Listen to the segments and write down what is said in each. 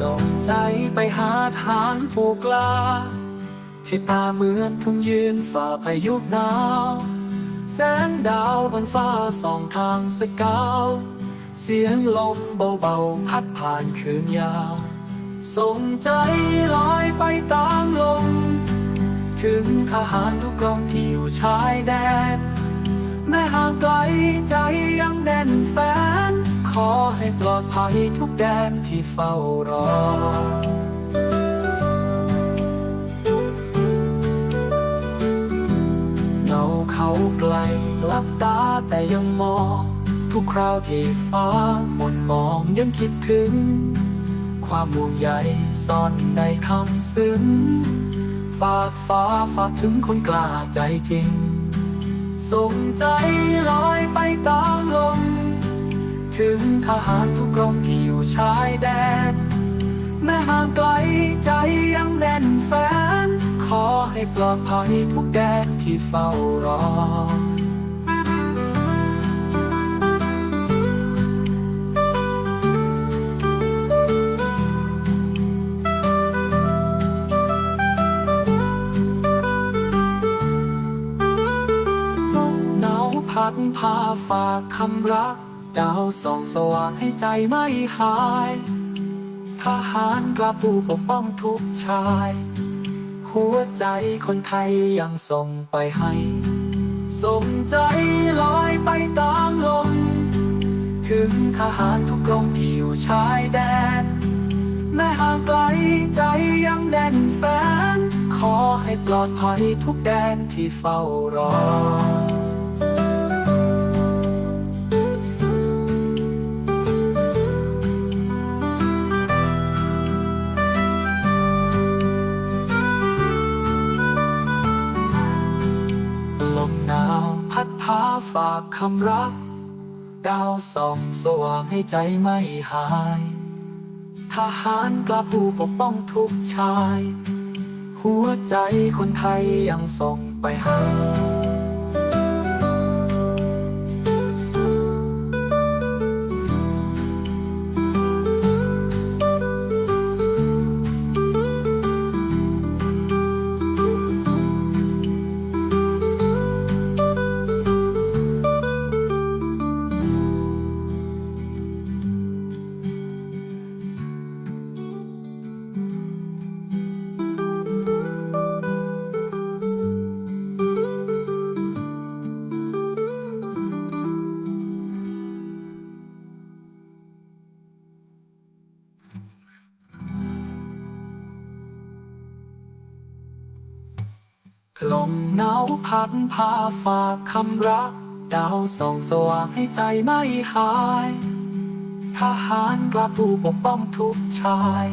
ส่งใจไปหาทางผู้กล้า ที่ตาเหมือนทุ่งยืนฝ่าพายุหนาว แสงดาวบนฟ้าส่องทางสกาว เสียงลมเบาๆ พัดผ่านคืนยาว ส่งใจลอยไปตามลม ถึงทหารทุกกองที่อยู่ชายแดน แม้ห่างไกลใจยังแน่นแฟน ขอให้ปลอดภัยทุกแดนที่เฝ้ารอ เงาเขาไกลหลับตาแต่ยังมอง ทุกคราวที่ฟ้ามนมองยังคิดถึง ความห่วงใยซ่อนในคำซึ้งฝากฟ้าฝากถึงคนกล้าใจจริงส่งใจลอยไปตามลม ถึงทหารทุกกรมที่อยู่ชายแดน แม้ห่างไกลใจยังแน่นแฟนขอให้ปลอดภัยทุกแดนที่เฝ้ารอลมหนาพัดพาฝากคำรัก ดาวส่องสว่างให้ใจไม่หายทหารกล้าผู้ปกป้องทุกชาย หัวใจคนไทยยังส่งไปให้ส่งใจลอยไปตามลม ถึงทหารทุกกองที่อยู่ชายแดน แม้ห่างไกลใจยังแน่นแฟน ขอให้ปลอดภัยทุกแดนที่เฝ้ารอ ดพาฝากคำรัก ดาวส่องสว่างให้ใจไม่หาย ทหารกล้าผู้ปกป้องทุกชาย หัวใจคนไทยยังส่งไปให้ ลมหนาวพัดพาฝากคำรัก ดาวส่องสว่างให้ใจไม่หาย ทหารกล้าผู้ปกป้องทุกชาย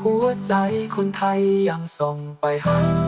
หัวใจคนไทยยังส่งไปให้